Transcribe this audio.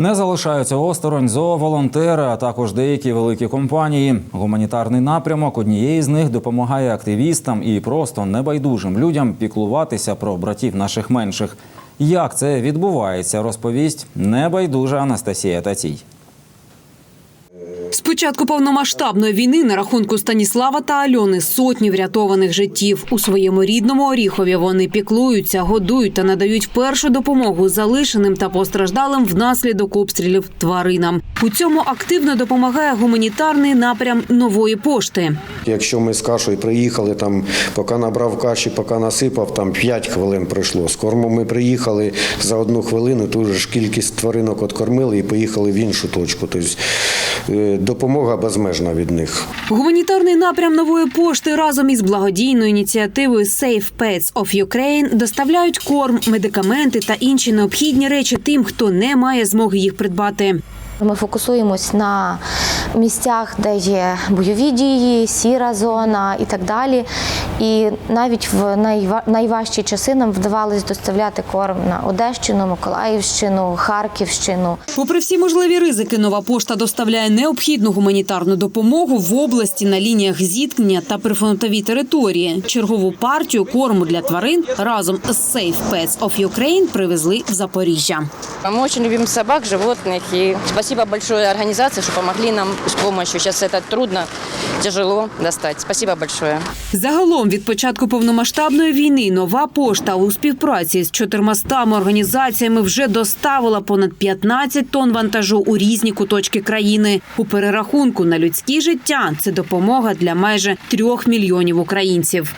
Не залишаються осторонь зооволонтери, а також деякі великі компанії. Гуманітарний напрямок однієї з них допомагає активістам і просто небайдужим людям піклуватися про братів наших менших. Як це відбувається, розповість небайдужа Анастасія Тацій. З початку повномасштабної війни на рахунку Станіслава та Альони сотні врятованих життів. У своєму рідному Оріхові вони піклуються, годують та надають першу допомогу залишеним та постраждалим внаслідок обстрілів тваринам. У цьому активно допомагає гуманітарний напрям нової пошти. Якщо ми з кашею приїхали, там, поки набрав каші, поки насипав, там 5 хвилин пройшло. З корму ми приїхали за одну хвилину, ту ж кількість тваринок откормили і поїхали в іншу точку. Тобто е, допомога безмежна від них. Гуманітарний напрям нової пошти разом із благодійною ініціативою Safe Pets of Ukraine доставляють корм, медикаменти та інші необхідні речі тим, хто не має змоги їх придбати. Ми фокусуємось на місцях, де є бойові дії, сіра зона і так далі. І навіть в найва- найважчі часи нам вдавалось доставляти корм на Одещину, Миколаївщину, Харківщину. Попри всі можливі ризики, нова пошта доставляє необхідну гуманітарну допомогу в області на лініях зіткнення та прифронтовій території. Чергову партію корму для тварин разом з Safe Pets of Ukraine привезли в Запоріжжя. Мы очень любим собак, животных. И спасибо большое организации, что помогли нам с помощью. Сейчас это трудно, тяжело достать. Спасибо большое. Загалом від початку повномасштабної війни нова пошта у співпраці з 400 організаціями вже доставила понад 15 тонн вантажу у різні куточки країни. У перерахунку на людські життя це допомога для майже трьох мільйонів українців.